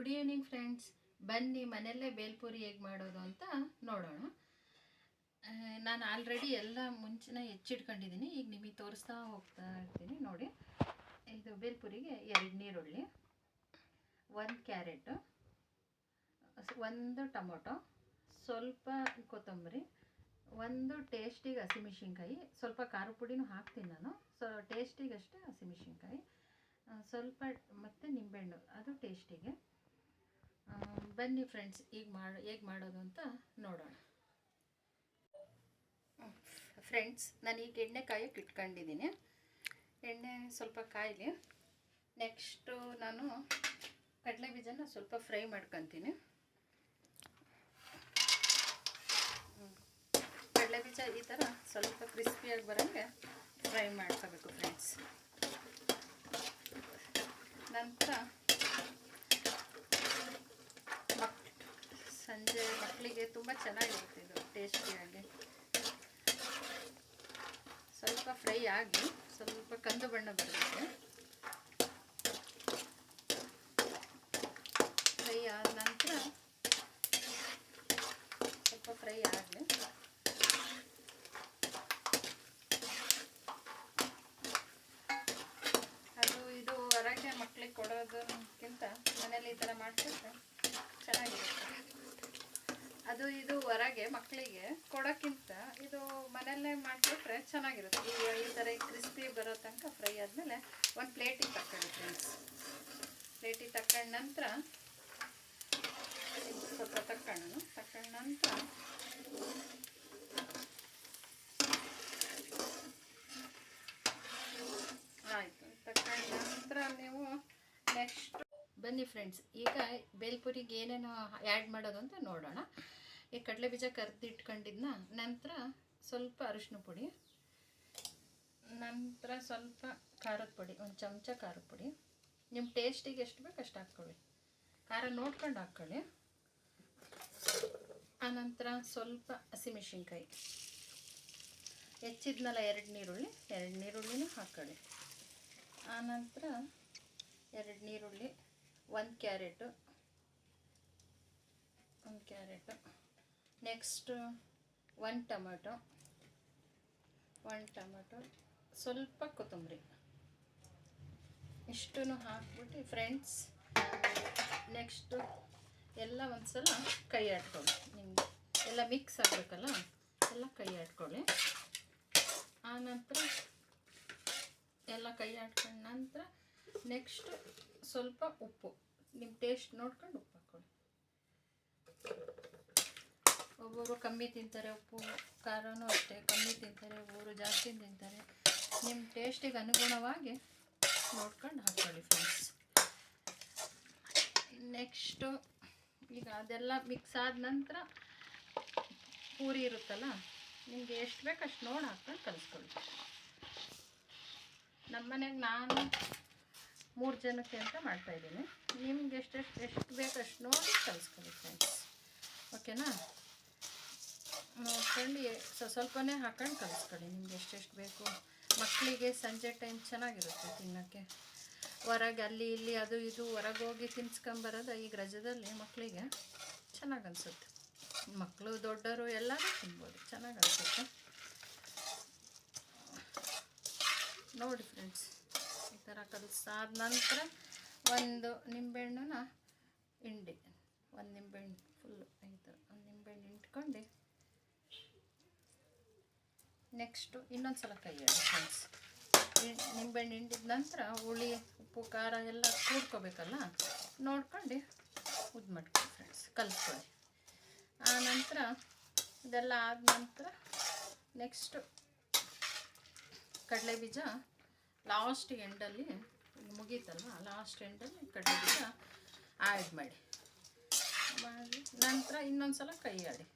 Good evening friends ಬನ್ನಿ, ಮನೆಯಲ್ಲೇ ಬೇಲ್ಪುರಿ ಹೇಗೆ ಮಾಡೋದು ಅಂತ ನೋಡೋಣ. ನಾನು ಆಲ್ರೆಡಿ ಎಲ್ಲ ಮುಂಚೆನೇ ಹೆಚ್ಚಿಟ್ಕೊಂಡಿದ್ದೀನಿ. ಈಗ ನಿಮಗೆ ತೋರಿಸ್ತಾ ಹೋಗ್ತಾ ಇರ್ತೀನಿ. ನೋಡಿ, ಇದು ಬೇಲ್ಪುರಿಗೆ ಎರಡು ನೀರುಳ್ಳಿ, ಒಂದು ಕ್ಯಾರೆಟು, ಒಂದು ಟೊಮೊಟೊ, ಸ್ವಲ್ಪ ಕೊತ್ತಂಬರಿ, ಒಂದು ಟೇಸ್ಟಿಗೆ ಹಸಿಮೆಣ್ಸಿನ್ಕಾಯಿ, ಸ್ವಲ್ಪ ಖಾರ ಪುಡಿನೂ ಹಾಕ್ತೀನಿ ನಾನು. ಸೊ ಟೇಸ್ಟಿಗೆ ಅಷ್ಟೇ ಹಸಿಮೆಣ್ಸಿನ್ಕಾಯಿ. ಸ್ವಲ್ಪ ಮತ್ತು ನಿಂಬೆಹಣ್ಣು, ಅದು ಟೇಸ್ಟಿಗೆ ಬನ್ನಿ ಫ್ರೆಂಡ್ಸ್ ಈಗ ಮಾಡಿ, ಹೇಗೆ ಮಾಡೋದು ಅಂತ ನೋಡೋಣ. ಫ್ರೆಂಡ್ಸ್ ನಾನು ಈಗ ಎಣ್ಣೆ ಕಾಯಕ್ಕೆ ಇಟ್ಕೊಂಡಿದ್ದೀನಿ. ಎಣ್ಣೆ ಸ್ವಲ್ಪ ಕಾಯಲಿ. ನೆಕ್ಸ್ಟು ನಾನು ಕಡಲೆ ಬೀಜನ ಸ್ವಲ್ಪ ಫ್ರೈ ಮಾಡ್ಕೊತೀನಿ. ಕಡಲೆ ಬೀಜ ಈ ಥರ ಸ್ವಲ್ಪ ಕ್ರಿಸ್ಪಿಯಾಗಿ ಬರೋಂಗೆ ಫ್ರೈ ಮಾಡ್ಕೋಬೇಕು ಫ್ರೆಂಡ್ಸ್ ನಂತರ ಮಕ್ ಮಕ್ಕಳಿಗೆ ತುಂಬ ಚೆನ್ನಾಗಿರುತ್ತೆ ಇದು ಟೇಸ್ಟಿಯಾಗಿ ಸ್ವಲ್ಪ ಫ್ರೈ ಆಗಿ ಸ್ವಲ್ಪ ಕಂದು ಬಣ್ಣ ಬರಬೇಕು ಫ್ರೈ ಆದ ನಂತರ ಸ್ವಲ್ಪ ಫ್ರೈ ಆಗಲಿ ಅದು ಇದು ಹೊರಗೆ ಮಕ್ಳಿಗೆ ಕೊಡೋದಕ್ಕಿಂತ ಮನೇಲಿ ಈ ಥರ ಮಾಡ್ಕೊಂಡ್ರೆ ಚೆನ್ನಾಗಿರುತ್ತೆ ಅದು ಇದು ಹೊರಗೆ ಮಕ್ಕಳಿಗೆ ಕೊಡೋಕ್ಕಿಂತ ಇದು ಮನೆಯಲ್ಲೇ ಮಾಡಿಬಿಟ್ರೆ ಚೆನ್ನಾಗಿರುತ್ತೆ. ಈಗ ಈ ಥರ ಕ್ರಿಸ್ಪಿ ಬರೋ ತನಕ ಫ್ರೈ ಆದಮೇಲೆ ಒಂದು ಪ್ಲೇಟಿಗೆ ತಕ್ಕೊಳ್ಳಿ ಫ್ರೆಂಡ್ಸ್ ಪ್ಲೇಟಿಗೆ ತಕ್ಕೊಂಡ ನಂತರ ಸ್ವಲ್ಪ ತಕ್ಕೊಂಡು, ತಕ್ಕೊಂಡ ನಂತರ ಆಯಿತು ತಕ್ಕೊಂಡ ನಂತರ ನೀವು ನೆಕ್ಸ್ಟ್ ಬನ್ನಿ ಫ್ರೆಂಡ್ಸ್ ಈಗ ಬೇಲ್ಪುರಿಗೆ ಏನೇನು ಆ್ಯಡ್ ಮಾಡೋದು ಅಂತ ನೋಡೋಣ. ಈ ಕಡಲೆ ಬೀಜ ಕರ್ದು ಇಟ್ಕೊಂಡಿದ್ನ ನಂತರ ಸ್ವಲ್ಪ ಅರಿಶಿನ ಪುಡಿ, ನಂತರ ಸ್ವಲ್ಪ ಖಾರದ ಪುಡಿ, ಒಂದು ಚಮಚ ಖಾರದ ಪುಡಿ. ನಿಮ್ಮ ಟೇಸ್ಟಿಗೆ ಎಷ್ಟು ಬೇಕು ಅಷ್ಟು ಹಾಕ್ಕೊಳ್ಳಿ. ಖಾರ ನೋಡ್ಕೊಂಡು ಹಾಕ್ಕೊಳ್ಳಿ. ಆನಂತರ ಸ್ವಲ್ಪ ಹಸಿಮೆಣ್ಸಿನ್ಕಾಯಿ ಹೆಚ್ಚಿದ್ನಲ್ಲ ಎರಡು ನೀರುಳ್ಳಿ, ಎರಡು ನೀರುಳ್ಳಿನೂ ಹಾಕ್ಕೊಳ್ಳಿ. ಆನಂತರ ಎರಡು ನೀರುಳ್ಳಿ ಒಂದು ಕ್ಯಾರೆಟು ಒಂದು ಕ್ಯಾರೆಟು. ನೆಕ್ಸ್ಟು ಒಂದು ಟೊಮೊಟೊ ಒನ್ ಟೊಮೊಟೊ. ಸ್ವಲ್ಪ ಕೊತ್ತಂಬರಿ. ಇಷ್ಟೂ ಹಾಕ್ಬಿಟ್ಟು ಫ್ರೆಂಡ್ಸ್ ನೆಕ್ಸ್ಟು ಎಲ್ಲ ಒಂದು ಸಲ ಕೈ ಆಡ್ಕೊಳ್ಳಿ. ನಿಮಗೆ ಎಲ್ಲ ಮಿಕ್ಸ್ ಆಗಬೇಕಲ್ಲ? ಎಲ್ಲ ಕೈ ಆಡ್ಕೊಳ್ಳಿ. ಆನಂತರ ಎಲ್ಲ ಕೈ ಆಡ್ಕೊಂಡ ನಂತರ ನೆಕ್ಸ್ಟ್ ಸ್ವಲ್ಪ ಉಪ್ಪು. ನಿಮ್ಮ ಟೇಸ್ಟ್ ನೋಡ್ಕೊಂಡು ಉಪ್ಪು ಹಾಕ್ಕೊಳ್ಳಿ ಒಬ್ಬೊಬ್ಬರು ಕಮ್ಮಿ ತಿಂತಾರೆ, ಉಪ್ಪು, ಖಾರನೂ ಅಷ್ಟೇ. ಕಮ್ಮಿ ತಿಂತಾರೆ ಒಬ್ಬರು ಜಾಸ್ತಿ ತಿಂತಾರೆ. ನಿಮ್ಮ ಟೇಸ್ಟಿಗೆ ಅನುಗುಣವಾಗಿ ನೋಡ್ಕೊಂಡು ಹಾಕ್ಕೊಳ್ಳಿ ಫ್ರೆಂಡ್ಸ್ ನೆಕ್ಸ್ಟು ಈಗ ಅದೆಲ್ಲ ಮಿಕ್ಸ್ ಆದ ನಂತರ ಪೂರಿ ಇರುತ್ತಲ್ಲ, ನಿಮಗೆ ಎಷ್ಟು ಬೇಕು ಅಷ್ಟು ನೋಡಿ ಹಾಕ್ಕೊಂಡು ಕಲಿಸ್ಕೊಳ್ಳಿ. ನಮ್ಮ ಮನೆಗೆ ನಾನು ಮೂರು ಜನಕ್ಕೆ ಅಂತ ಮಾಡ್ತಾಯಿದ್ದೀನಿ ನಿಮ್ಗೆ ಎಷ್ಟೆಷ್ಟು, ಎಷ್ಟು ಬೇಕು ಅಷ್ಟು ನೋಡಿ ಕಲಿಸ್ಕೊಳ್ಳಿ ಫ್ರೆಂಡ್ಸ್ ಓಕೆನಾ? ನೋಡ್ಕೊಂಡು ಸ್ವ- ಸ್ವಲ್ಪನೇ ಹಾಕೊಂಡು ಕಲಿಸ್ಕೊಳ್ಳಿ ನಿಮ್ಗೆ ಎಷ್ಟೆಷ್ಟು ಬೇಕು. ಮಕ್ಕಳಿಗೆ ಸಂಜೆ ಟೈಮ್ ಚೆನ್ನಾಗಿರುತ್ತೆ ತಿನ್ನೋಕ್ಕೆ. ಹೊರಗೆ ಅಲ್ಲಿ ಇಲ್ಲಿ ಅದು ಇದು ಹೊರಗೆ ಹೋಗಿ ತಿನ್ಸ್ಕೊಂಬರೋದು ಈಗ ರಜದಲ್ಲಿ ಮಕ್ಕಳಿಗೆ ಚೆನ್ನಾಗಿ ಅನಿಸುತ್ತೆ. ಮಕ್ಕಳು ದೊಡ್ಡವರು ಎಲ್ಲರೂ ತಿನ್ಬೋದು. ಚೆನ್ನಾಗಿ ಅನಿಸುತ್ತೆ. ನೋಡಿ ಫ್ರೆಂಡ್ಸ್ ಥರ ಕಲಸಾದ ನಂತರ ಒಂದು ನಿಂಬೆಹಣ್ಣನ್ನ ಹಿಂಡಿ, ಒಂದು ನಿಂಬೆಹಣ್ಣು ಫುಲ್ಲು ಈ ಥರ ಒಂದು ನಿಂಬೆಹಣ್ಣು ಇಟ್ಕೊಂಡು ನೆಕ್ಸ್ಟು ಇನ್ನೊಂದು ಸಲ ಕೈ ಫ್ರೆಂಡ್ಸ್ ನಿಂಬೆಹಣ್ಣು ಹಿಂಡಿದ ನಂತರ ಹುಳಿ, ಉಪ್ಪು, ಖಾರ ಎಲ್ಲ ಕೂಡ್ಕೋಬೇಕಲ್ಲ? ನೋಡ್ಕೊಂಡು ಉದ್ದು ಮಾಡ್ಕೊಳ್ಳಿ ಫ್ರೆಂಡ್ಸ್ ಕಲಿಸ್ಕೊಳ್ಳಿ ಆ ನಂತರ ಇದೆಲ್ಲ ಆದ ನಂತರ ನೆಕ್ಸ್ಟು ಕಡಲೆ ಬೀಜ ಲಾಸ್ಟ್ ಎಂಡಲ್ಲಿ ಮುಗೀತಲ್ಲ ಲಾಸ್ಟ್ ಎಂಡಲ್ಲಿ ಕಡಲೆ ಬೀಜ ಆ್ಯಡ್ ಮಾಡಿ. ಮಾಡಿ. ನಂತರ ಇನ್ನೊಂದು ಸಲ ಕೈ ಆಡಿ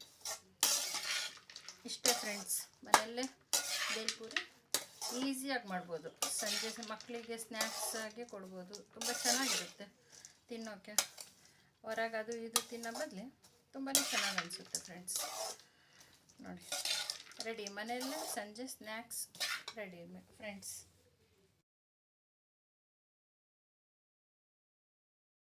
ಇಷ್ಟೇ ಫ್ರೆಂಡ್ಸ್ ಮನೆಯಲ್ಲೇ ಬೇಲ್ಪೂರಿ ಈಸಿಯಾಗಿ ಮಾಡ್ಬೋದು. ಸಂಜೆ ಮಕ್ಕಳಿಗೆ ಸ್ನ್ಯಾಕ್ಸ್ ಆಗಿ ಕೊಡ್ಬೋದು. ತುಂಬ ಚೆನ್ನಾಗಿರುತ್ತೆ ತಿನ್ನೋಕ್ಕೆ ಹೊರಗೆ ಅದು ಇದು ತಿನ್ನೋ ಬದಲು ತುಂಬಾ ಚೆನ್ನಾಗಿ ಅನಿಸುತ್ತೆ ಫ್ರೆಂಡ್ಸ್ ನೋಡಿ. ರೆಡಿ ಮನೆಯಲ್ಲೇ ಸಂಜೆ ಸ್ನ್ಯಾಕ್ಸ್ ರೆಡಿ ಫ್ರೆಂಡ್ಸ್